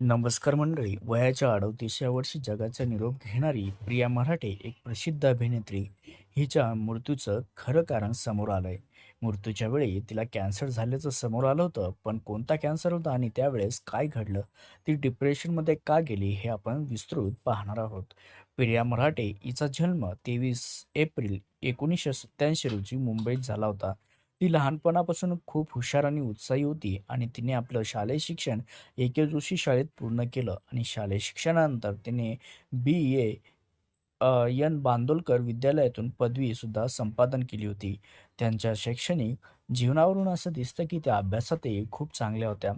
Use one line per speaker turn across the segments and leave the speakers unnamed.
नमस्कार मंडळी वयाच्या अडतीसव्या वर्षी जगाचा निरोप घेणारी प्रिया मराठे एक प्रसिद्ध अभिनेत्री. हिच्या मृत्यूचं खरं कारण समोर आलंय. मृत्यूच्या वेळी तिला कॅन्सर झाल्याचं समोर आलं होतं पण कोणता कॅन्सर होता आणि त्यावेळेस काय घडलं ती डिप्रेशनमध्ये का गेली हे आपण विस्तृत पाहणार आहोत. प्रिया मराठे हिचा जन्म तेवीस एप्रिल एकोणीसशे सत्याऐंशी रोजी मुंबईत झाला होता. ती लहानपणापासून खूप हुशार आणि उत्साही होती आणि तिने आपलं शालेय शिक्षण ए के जोशी शाळेत पूर्ण केलं आणि शालेय शिक्षणानंतर तिने बी ए यन बांदोलकर विद्यालयातून पदवीसुद्धा संपादन केली होती. त्यांच्या शैक्षणिक जीवनावरून असं दिसतं की त्या अभ्यासातही खूप चांगल्या होत्या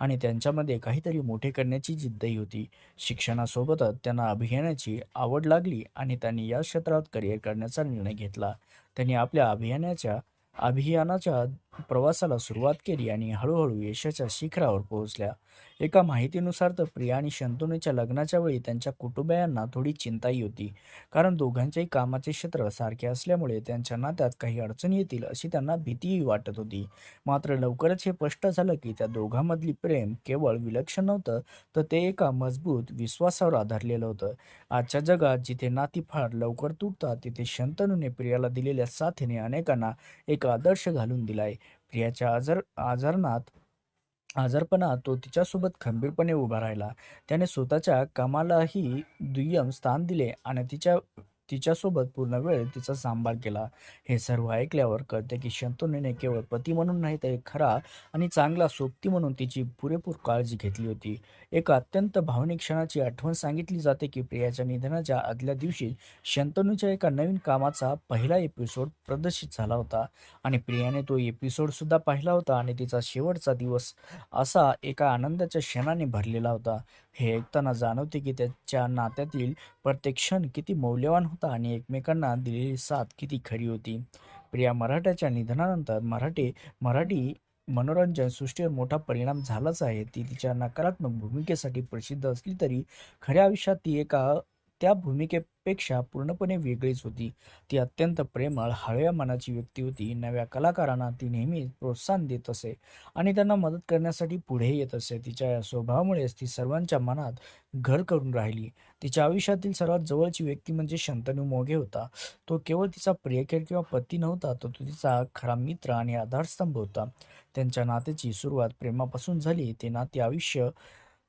आणि त्यांच्यामध्ये काहीतरी मोठे करण्याची जिद्दही होती. शिक्षणासोबतच त्यांना अभियानाची आवड लागली आणि त्यांनी या क्षेत्रात करिअर करण्याचा निर्णय घेतला. त्यांनी आपल्या अभियानाच्या अभियानाच्या प्रवासाला सुरुवात केली आणि हळूहळू यशाच्या शिखरावर पोहोचल्या. एका माहितीनुसार तर प्रिया आणि शंतनूच्या लग्नाच्या वेळी त्यांच्या कुटुंबियांना थोडी चिंताही होती. कारण दोघांच्याही कामाचे क्षेत्र सारखे असल्यामुळे त्यांच्या नात्यात काही अडचणी येतील अशी त्यांना भीतीही वाटत होती. मात्र लवकरच हे स्पष्ट झालं की त्या दोघांमधली प्रेम केवळ विलक्षण नव्हतं तर ते एका मजबूत विश्वासावर आधारलेलं होतं. आजच्या जगात जिथे नाती फार लवकर तुटतात तिथे शंतनूने प्रियाला दिलेल्या साथीने अनेकांना एक आदर्श घालून दिलाय. प्रियाच्या आजार आजारणात आजारपणात तो तिच्यासोबत खंबीरपणे उभा राहिला. त्याने स्वतःच्या कामालाही दुय्यम स्थान दिले आणि तिच्या तिच्यासोबत पूर्ण वेळ तिचा सांभाळ केला. हे सर्व ऐकल्यावर कळते की शंतनूने केवळ पती म्हणून नाही तर एक खरा आणि चांगला सोबती म्हणून तिची पुरेपूर काळजी घेतली होती. एका अत्यंत भावनिक क्षणाची आठवण सांगितली जाते की प्रियाच्या निधनाच्या आदल्या दिवशी शंतनूच्या एका नवीन कामाचा पहिला एपिसोड प्रदर्शित झाला होता आणि प्रियाने तो एपिसोड सुद्धा पाहिला होता आणि तिचा शेवटचा दिवस असा एका आनंदाच्या क्षणाने भरलेला होता. हे ऐकताना जाणवते की त्याच्या नात्यातील प्रत्येक क्षण किती मौल्यवान होता. आणि एकमेकांना दिलेली साथ किती खरी होती. प्रिया मराठाच्या निधनानंतर मराठी मराठी मनोरंजन सृष्टीवर मोठा परिणाम झालाच आहे. ती तिच्या नकारात्मक भूमिकेसाठी प्रसिद्ध असली तरी खऱ्या आयुष्यात ती एका त्या भूमिकेपेक्षा पूर्णपणे वेगळीच होती. ती अत्यंत प्रेमळ हळव्या मनाची व्यक्ती होती. नव्या कलाकारांना ती नेहमी प्रोत्साहन देत असे आणि त्यांना मदत करण्यासाठी पुढे येत असे. तिच्या या स्वभावामुळेच ती सर्वांच्या मनात घर करून राहिली. तिच्या आयुष्यातील सर्वात जवळची व्यक्ती म्हणजे शंतनू मोघे होता. तो केवळ तिचा प्रियकर किंवा पती नव्हता तर तो तिचा खरा मित्र आणि आधारस्तंभ होता. त्यांच्या नात्याची सुरुवात प्रेमापासून झाली. ते नाते आयुष्य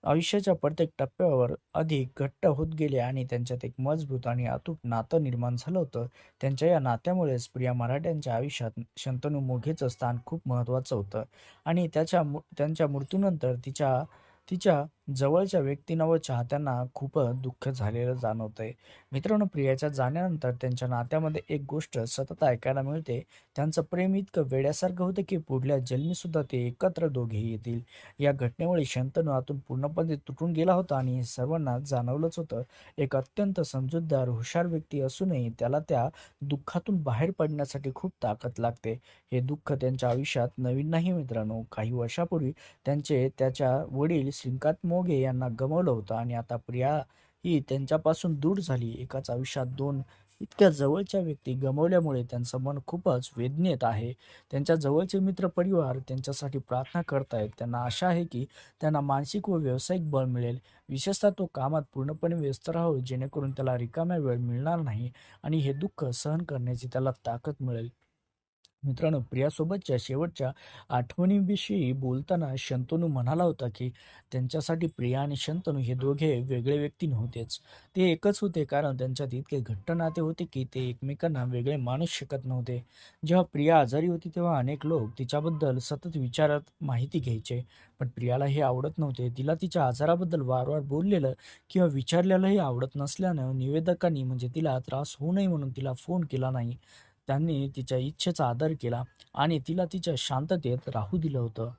आयुष्याच्या प्रत्येक टप्प्यावर अधिक घट्ट होत गेले आणि त्यांच्यात एक मजबूत आणि अतूट नातं निर्माण झालं होतं. त्यांच्या या नात्यामुळेच प्रिया मराठ्यांच्या आयुष्यात शंतनू मोघेचं स्थान खूप महत्त्वाचं होतं. आणि त्याच्या मु- त्यांच्या मृत्यूनंतर तिच्या तिच्या जवळच्या व्यक्तींना व चाहत्यांना खूपच दुःख झालेलं जाणवतंय. मित्रांनो प्रियाच्या जाण्यानंतर त्यांच्या नात्यामध्ये एक गोष्ट सतत ऐकायला मिळते. त्यांचं प्रेम इतकं वेड्यासारखं होतं की पुढल्या जन्मी सुद्धा ते एकत्र दोघेही येतील. या घटनेमुळे शंतनू आतून पूर्णपणे तुटून गेला होता आणि हे सर्वांना जाणवलंच होतं. एक अत्यंत समजूतदार हुशार व्यक्ती असूनही त्याला त्या दुःखातून बाहेर पडण्यासाठी खूप ताकद लागते. हे दुःख त्यांच्या आयुष्यात नवीन नाही मित्रांनो. काही वर्षापूर्वी त्यांचे त्याच्या वडील श्रीकांत मोगे यांना गमवलं होतं आणि आता प्रिया ही त्यांच्यापासून दूर झाली. एकाच आयुष्यात दोन इतक्या जवळच्या व्यक्ती गमावल्यामुळे त्यांचं मन खूपच वेदनेत आहे. त्यांच्या जवळचे मित्र परिवार त्यांच्यासाठी प्रार्थना करतायत. त्यांना आशा आहे की त्यांना मानसिक व व्यावसायिक बळ मिळेल. विशेषतः तो कामात पूर्णपणे व्यस्त राहावं जेणेकरून त्याला रिकाम्या वेळ मिळणार नाही आणि हे दुःख सहन करण्याची त्याला ताकद मिळेल. मित्रांनो प्रियासोबतच्या शेवटच्या आठवणीविषयी बोलताना शंतनू म्हणाला होता की त्यांच्यासाठी प्रिया आणि शंतनू हे दोघे वेगळे व्यक्ती नव्हतेच. ते एकच होते कारण त्यांच्यात इतके घट्ट नाते होते की ते एकमेकांना वेगळे मानूच शकत नव्हते. जेव्हा प्रिया आजारी होती तेव्हा अनेक लोक तिच्याबद्दल सतत विचारात माहिती घ्यायचे. पण प्रियाला हे आवडत नव्हते. तिला तिच्या आजाराबद्दल वारंवार बोललेलं किंवा विचारलेलंही आवडत नसल्यानं निवेदकांनी म्हणजे तिला त्रास होऊ नये म्हणून तिला फोन केला नाही. त्यांनी तिच्या इच्छेचा आदर केला आणि तिला तिच्या शांततेत राहू दिलं होतं.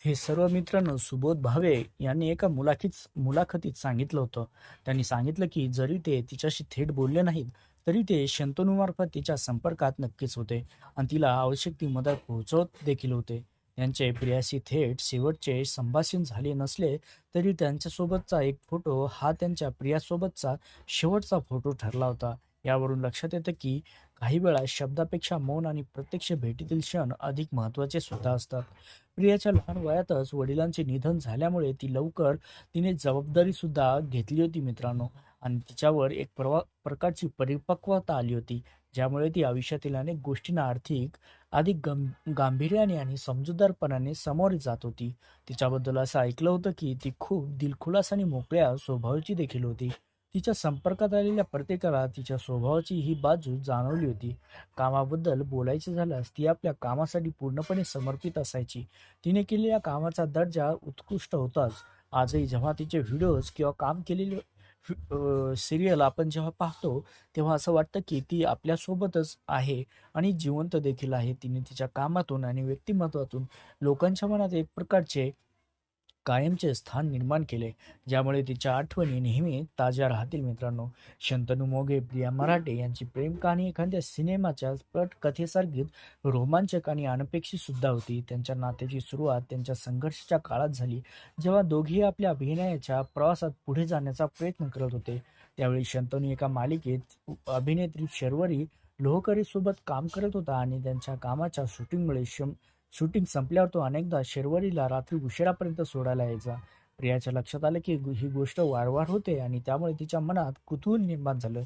हे सर्व मित्रांनो सुबोध भावे यांनी एका मुलाखीत मुलाखतीत सांगितलं होतं. त्यांनी सांगितलं की जरी ते तिच्याशी थेट बोलले नाहीत तरी ते शंतनूमार्फत तिच्या संपर्कात नक्कीच होते आणि तिला आवश्यक ती मदत पोहोचवत देखील होते. त्यांचे प्रियाशी थेट शेवटचे संभाषण झाले नसले तरी त्यांच्यासोबतचा एक फोटो हा त्यांच्या प्रियासोबतचा शेवटचा फोटो ठरला होता. यावरून लक्षात येतं की काही वेळा शब्दापेक्षा मौन आणि प्रत्यक्ष भेटीतील क्षण अधिक महत्त्वाचे सुद्धा असतात. प्रियाच्या लहान वयातच वडिलांचे निधन झाल्यामुळे ती लवकर तिने जबाबदारी सुद्धा घेतली होती मित्रांनो आणि तिच्यावर एक प्रवा प्रकारची परिपक्वता आली होती ज्यामुळे ती आयुष्यातील अनेक गोष्टींना आर्थिक अधिक गं गांभीर्याने आणि समजूतदारपणाने सामोरे जात होती. तिच्याबद्दल असं ऐकलं होतं की ती खूप दिलखुलास आणि मोकळ्या स्वभावाची देखील होती. तिच्या संपर्कात आलेल्या प्रत्येकाला तिच्या स्वभावाची ही बाजू जाणवली होती. कामाबद्दल बोलायचे झाल्यास ती आपल्या कामासाठी पूर्णपणे समर्पित असायची. तिने केलेल्या कामाचा दर्जा उत्कृष्ट होताच. आजही जेव्हा तिचे व्हिडिओज किंवा काम केलेले सिरियल आपण जेव्हा पाहतो तेव्हा असं वाटतं की ती आपल्यासोबतच आहे आणि जिवंत देखील आहे. तिने तिच्या कामातून आणि व्यक्तिमत्वातून लोकांच्या मनात एक प्रकारचे कायमचे स्थान निर्माण केले ज्यामुळे तिच्या आठवणी नेहमी ताज्या राहतील मित्रांनो. शंतनू मोघे प्रिया मराठे यांची प्रेम कहाणी एखाद्या सिनेमाच्या पट कथेसारखीच रोमांचक आणि अनपेक्षित सुद्धा होती. त्यांच्या नात्याची सुरुवात त्यांच्या संघर्षाच्या काळात झाली जेव्हा दोघेही आपल्या अभिनयाच्या प्रवासात पुढे जाण्याचा प्रयत्न करत होते. त्यावेळी शंतनू एका मालिकेत अभिनेत्री शर्वरी लोहकरीसोबत काम करत होता आणि त्यांच्या कामाच्या शूटिंगमुळे शं शूटिंग संपल्यावर तो अनेकदा शेरवरीला रात्री उशिरापर्यंत सोडायला यायचा. प्रियाच्या लक्षात आलं की ही गोष्ट वारंवार होते आणि त्यामुळे तिच्या मनात कुतूहल निर्माण झालं.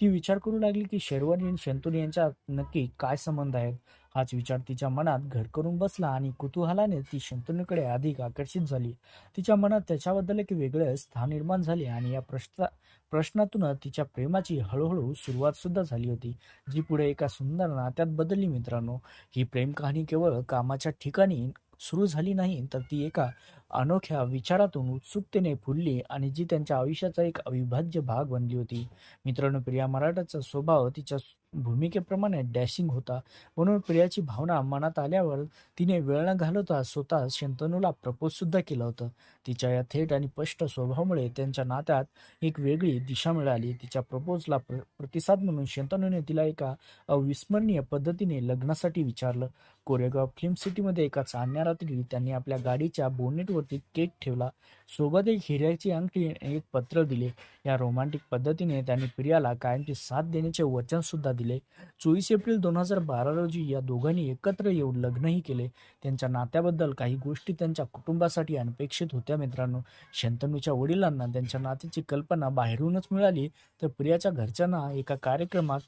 ती विचार करू लागली की शेरवानी आणि शंतनू यांच्या नक्की काय संबंध आहेत? हाच विचार तिच्या मनात घर करून बसला आणि कुतूहलाने ती शंतनूकडे अधिक आकर्षित झाली. तिच्या मनात त्याच्याबद्दल एक वेगळं स्थान निर्माण झाले आणि या प्रश्न प्रश्नातून तिच्या प्रेमाची हळूहळू सुरुवात सुद्धा झाली होती जी पुढे एका सुंदर नात्यात बदलली मित्रांनो. ही प्रेम कहाणी केवळ कामाच्या ठिकाणी सुरू झाली नाही तर ती एका अनोख्या विचारातून उत्सुकतेने फुलली आणि जी त्यांच्या आयुष्याचा एक अविभाज्य भाग बनली होती. मित्रांनो प्रिया मराठाचा स्वभाव तिच्या भूमिकेप्रमाणे डॅशिंग होता. म्हणून प्रियाची भावना मनात आल्यावर तिने वेळ न घालवता स्वतः शंतनूला प्रपोज सुद्धा केलं होतं. तिच्या या थेट आणि स्पष्ट स्वभावामुळे त्यांच्या नात्यात एक वेगळी दिशा मिळाली. तिच्या प्रपोजला प्र प्रतिसाद म्हणून शंतनूने तिला एका अविस्मरणीय पद्धतीने लग्नासाठी विचारलं. कोरेगाव फिल्म सिटीमध्ये एका चांदण्या रात्री त्यांनी आपल्या गाडीच्या बोनेटवरती केक ठेवला. सोबत एक हिऱ्याची अंगठी एक पत्र दिले. या रोमांटिक पद्धतीने त्यांनी प्रियाला कायमची साथ देण्याचे वचन सुद्धा दिले. चोवीस एप्रिल दोन हजार बारा रोजी या दोघांनी एकत्र येऊन लग्नही केले. त्यांच्या नात्याबद्दल काही गोष्टी त्यांच्या कुटुंबासाठी अनपेक्षित होत्या मित्रांनो. शंतनूच्या वडिलांना त्यांच्या नात्याची कल्पना बाहेरूनच मिळाली. तर प्रियाच्या घरच्यांना एका कार्यक्रमात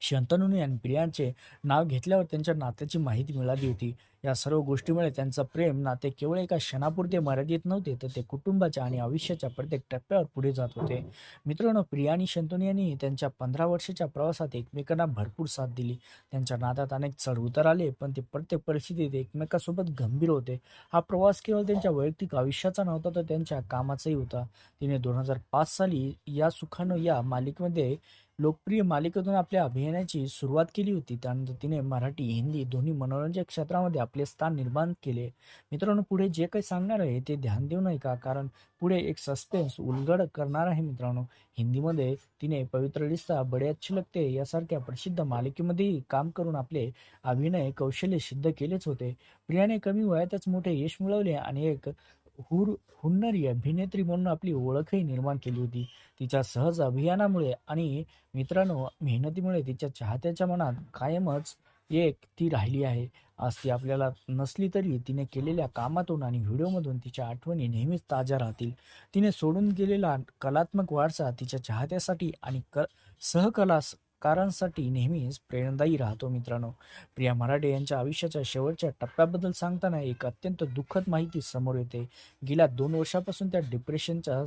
शंतनूने आणि प्रियांचे नाव घेतल्यावर त्यांच्या नात्याची माहिती मिळाली होती. या सर्व गोष्टीमुळे त्यांचं प्रेम नाते केवळ एका क्षणापुरते मर्यादित नव्हते तर ते कुटुंबाच्या आणि आयुष्याच्या प्रत्येक टप्प्यावर पुढे जात होते. मित्रांनो प्रिया आणि शंतनू यांनी त्यांच्या पंधरा वर्षाच्या प्रवासात एकमेकांना भरपूर साथ दिली. त्यांच्या नात्यात अनेक चढउतार आले पण ते प्रत्येक परिस्थितीत एकमेकांसोबत गंभीर होते. हा प्रवास केवळ त्यांच्या वैयक्तिक आयुष्याचा नव्हता तर त्यांच्या कामाचाही होता. तिने दोन हजार पाच साली या सुखानं या मालिकेमध्ये लोकप्रिय मालिकेतून आपल्या अभिनयाची सुरुवात केली होती. त्यानंतर तिने मराठी हिंदी दोन्ही मनोरंजक क्षेत्रामध्ये आपले स्थान निर्माण केले. मित्रांनो पुढे जे काही सांगणार आहे ते ध्यान देऊ नये का? कारण पुढे एक सस्पेन्स उलगड करणार आहे मित्रांनो. हिंदीमध्ये तिने पवित्र रिस्ता बडे अच्छे लगते यासारख्या प्रसिद्ध मालिकेमध्येही काम करून आपले अभिनय कौशल्य सिद्ध केलेच होते. प्रियाने कमी वयातच मोठे यश मिळवले आणि एक हुर हुन्नरी अभिनेत्री म्हणून आपली ओळखही निर्माण केली होती. तिच्या सहज अभियानामुळे आणि मित्रांनो मेहनतीमुळे तिच्या चाहत्याच्या मनात कायमच एक ती राहिली आहे. आज ती आपल्याला नसली तरी तिने केलेल्या कामातून आणि व्हिडिओमधून तिच्या आठवणी नेहमीच ताज्या राहतील. तिने सोडून गेलेला कलात्मक वारसा तिच्या चाहत्यासाठी आणि क सहकला कारांसाठी नेहमीच प्रेरणादायी राहतो मित्रांनो. प्रिया मराठे यांच्या आयुष्याच्या शेवटच्या टप्प्याबद्दल सांगताना एक अत्यंत दुःखद माहिती समोर येते. गेल्या दोन वर्षापासून त्या डिप्रेशनच्या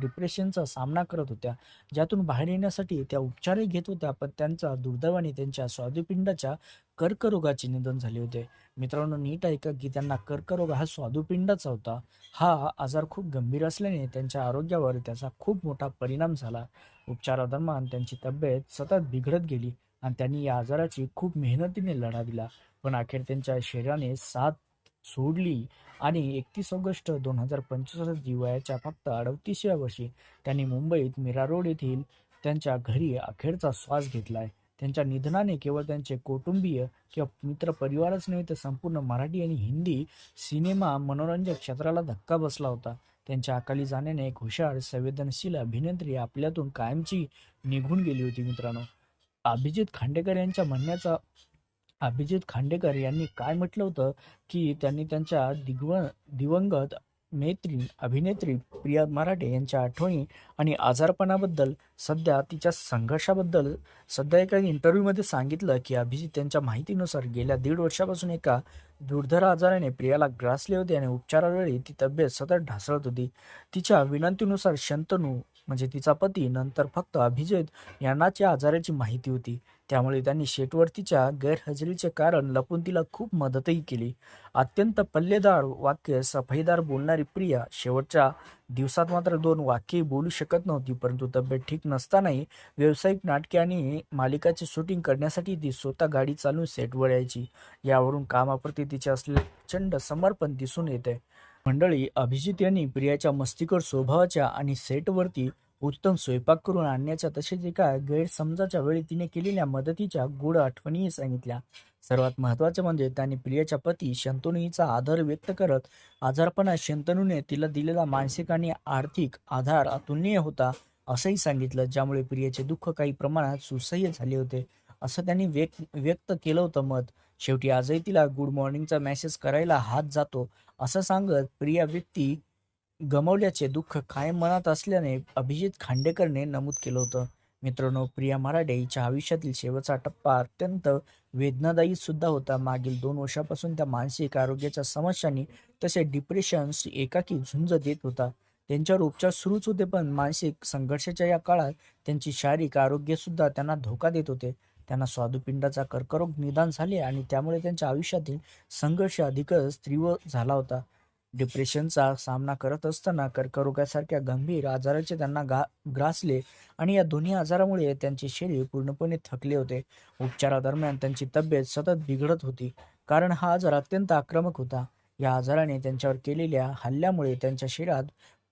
डिप्रेशनचा सामना करत होत्या. ज्यातून बाहेर येण्यासाठी त्या उपचारही घेत होत्या पण त्यांचा दुर्दैवाने त्यांच्या स्वादुपिंडाच्या कर्करोगाचे निधन झाले होते. मित्रांनो नीट ऐका की त्यांना कर्करोग हा स्वादुपिंडाचा होता. हा आजार खूप गंभीर असल्याने त्यांच्या आरोग्यावर त्याचा खूप मोठा परिणाम झाला. उपचारादरम्यान त्यांची तब्येत सतत बिघडत गेली आणि त्यांनी या आजाराची खूप मेहनतीने लढा दिला. पण अखेर त्यांच्या शरीराने साथ सोडली आणि एकतीस ऑगस्ट दोन हजार पंचवीस वयाच्या फक्त अडतीसव्या वर्षी त्यांनी मुंबईत मीरा रोड येथील त्यांच्या घरी अखेरचा श्वास घेतलाय. त्यांच्या निधनाने केवळ त्यांचे कुटुंबीय किंवा मित्र परिवारच नव्हे तर संपूर्ण मराठी आणि हिंदी सिनेमा मनोरंजक क्षेत्राला धक्का बसला होता. त्यांच्या अकाली जाण्याने एक हुशार संवेदनशील अभिनेत्री आपल्यातून कायमची निघून गेली होती मित्रांनो. अभिजित खांडेकर यांच्या म्हणण्याचा अभिजित खांडेकर यांनी काय म्हटलं होतं की त्यांनी त्यांच्या दिग्व दिवंगत मैत्रीण अभिनेत्री प्रिया मराठे यांच्या आठवणी आणि आजारपणाबद्दल सध्या तिच्या संघर्षाबद्दल सध्या एका इंटरव्ह्यूमध्ये सांगितलं की अभिजित त्यांच्या माहितीनुसार गेल्या दीड वर्षापासून एका दुर्धर आजाराने प्रियाला ग्रासले होते आणि उपचारावेळी ती तब्येत सतत ढासळत होती. तिच्या विनंतीनुसार शंतनू म्हणजे तिचा पती नंतर फक्त अभिजित यांनाच या आजाराची माहिती होती. त्यामुळे त्यांनी शेटवरतीच्या गैरहजेरीचे कारण लपून तिला खूप मदतही केली. अत्यंत पल्लेदार वाक्य सफाईदार बोलणारी प्रिया शेवटच्या दिवसात मात्र दोन वाक्यही बोलू शकत नव्हती परंतु तब्येत ठीक नसतानाही व्यावसायिक नाटके आणि मालिकाचे शूटिंग करण्यासाठी ती स्वतः गाडी चालून सेटवर यायची. यावरून कामाप्रती तिचे असलेले प्रचंड समर्पण दिसून येते. मंडळी अभिजित यांनी प्रियाच्या मस्तीकर स्वभावाच्या आणि सेटवरती उत्तम स्वयंपाक करून आणण्याच्या तसेच एका गैरसमजाच्या वेळी तिने केलेल्या मदतीच्या गूढ आठवणीही सांगितल्या. सर्वात महत्त्वाचे म्हणजे त्यांनी प्रियाच्या पती शंतनूचा आदर व्यक्त करत आजारपणात शंतनूने तिला दिलेला मानसिक आणि आर्थिक आधार अतुलनीय होता असंही सांगितलं ज्यामुळे प्रियाचे दुःख काही प्रमाणात सुसह्य झाले होते असं त्यांनी व्यक्त व्यक्त केलं होतं मत. शेवटी आजही तिला गुड मॉर्निंगचा मेसेज करायला हात जातो. असं सांगत प्रिया व्यक्ती गमवल्याचे दुःख कायम मनात असल्याने अभिजित खांडेकरने नमूद केलं होतं. मित्रांनो प्रिया मराठे हिच्या आयुष्यातील शेवटचा टप्पा अत्यंत वेदनादायी सुद्धा होता. मागील दोन वर्षापासून त्या मानसिक आरोग्याच्या समस्यांनी तसे डिप्रेशन्स एकाकी झुंज देत होता. त्यांच्यावर उपचार सुरूच होते पण मानसिक संघर्षाच्या या काळात त्यांची शारीरिक आरोग्य सुद्धा त्यांना धोका देत होते. त्यांना स्वादुपिंडाचा कर्करोग निदान झाले आणि त्यामुळे त्यांच्या आयुष्यातील संघर्ष अधिकच तीव्र झाला होता. डिप्रेशनचा सामना करत असताना कर्करोगासारख्या गंभीर आजाराचे त्यांना गा ग्रासले आणि या दोन्ही आजारामुळे त्यांचे शरीर पूर्णपणे थकले होते. उपचारादरम्यान त्यांची तब्येत सतत बिघडत होती. कारण हा आजार अत्यंत आक्रमक होता. या आजाराने त्यांच्यावर केलेल्या हल्ल्यामुळे त्यांच्या शरीरात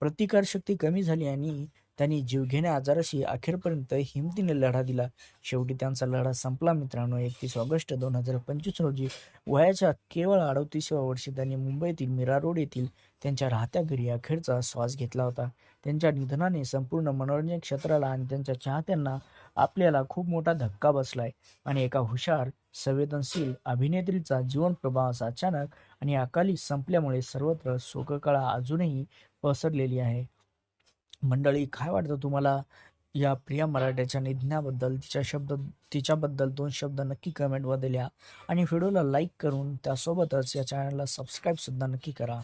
प्रतिकारशक्ती कमी झाली आणि त्यांनी जीवघेण्या आजाराशी अखेरपर्यंत हिमतीने लढा दिला. शेवटी त्यांचा लढा संपला मित्रांनो. एकतीस ऑगस्ट दोन हजार पंचवीस रोजी वयाच्या केवळ अडतीसव्या वर्षी त्यांनी मुंबईतील मीरा रोड येथील त्यांच्या राहत्या घरी अखेरचा श्वास घेतला होता. त्यांच्या निधनाने संपूर्ण मनोरंजन क्षेत्राला आणि त्यांच्या चाहत्यांना आपल्याला खूप मोठा धक्का बसलाय. आणि एका हुशार संवेदनशील अभिनेत्रीचा जीवन प्रवास अचानक आणि अकाली संपल्यामुळे सर्वत्र शोककळा अजूनही पसरलेली आहे. मंडळी काय वाटतं तुम्हाला? या प्रिया मराठ्याच्या निधनाबद्दल तिच्या शब्द तिच्याबद्दल दोन शब्द नक्की कमेंटमध्ये लिहा आणि व्हिडिओला लाईक करून त्यासोबतच या चॅनलला सबस्क्राईबसुद्धा नक्की करा.